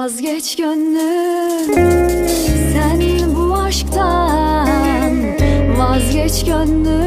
Vazgeç gönlüm. Sen bu aşktan Vazgeç gönlüm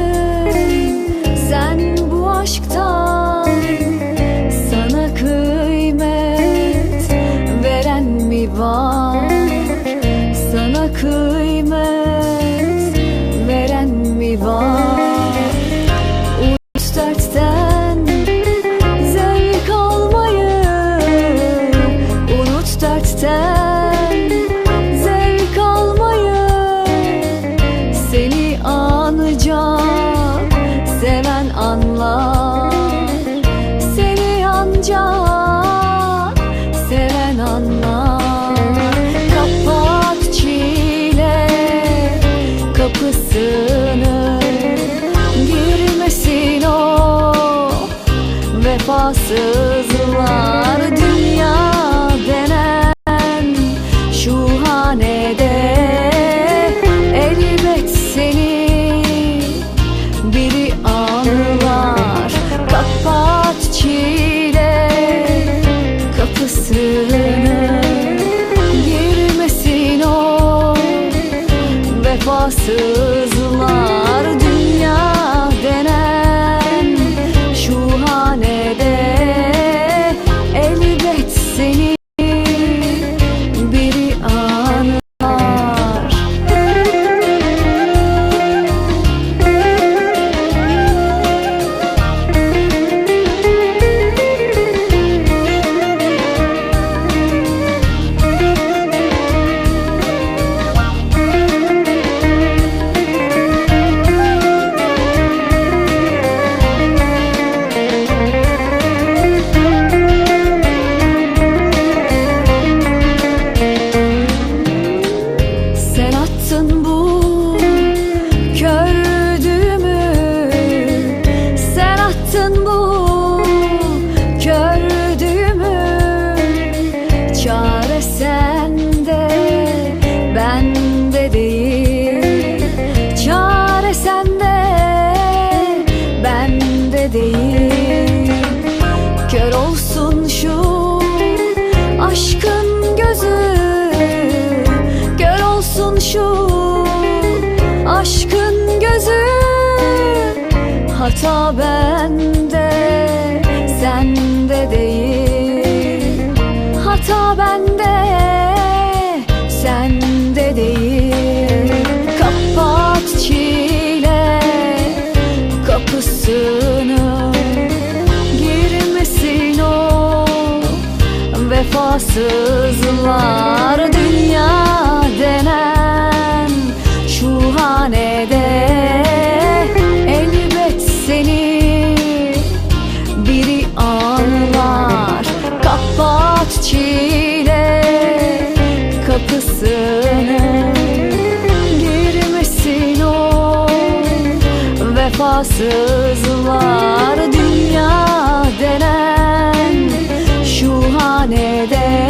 vefasızlar Dünya denen şu hanede Elbet seni biri anlar. Kapat çile kapısını Girmesin o vefasızlar Elbet Sen Hata bende sende değil. Hata bende sende değil. Kapat çile kapısını Girmesin o vefasızlar vefasızlar Dünya denen şu hanede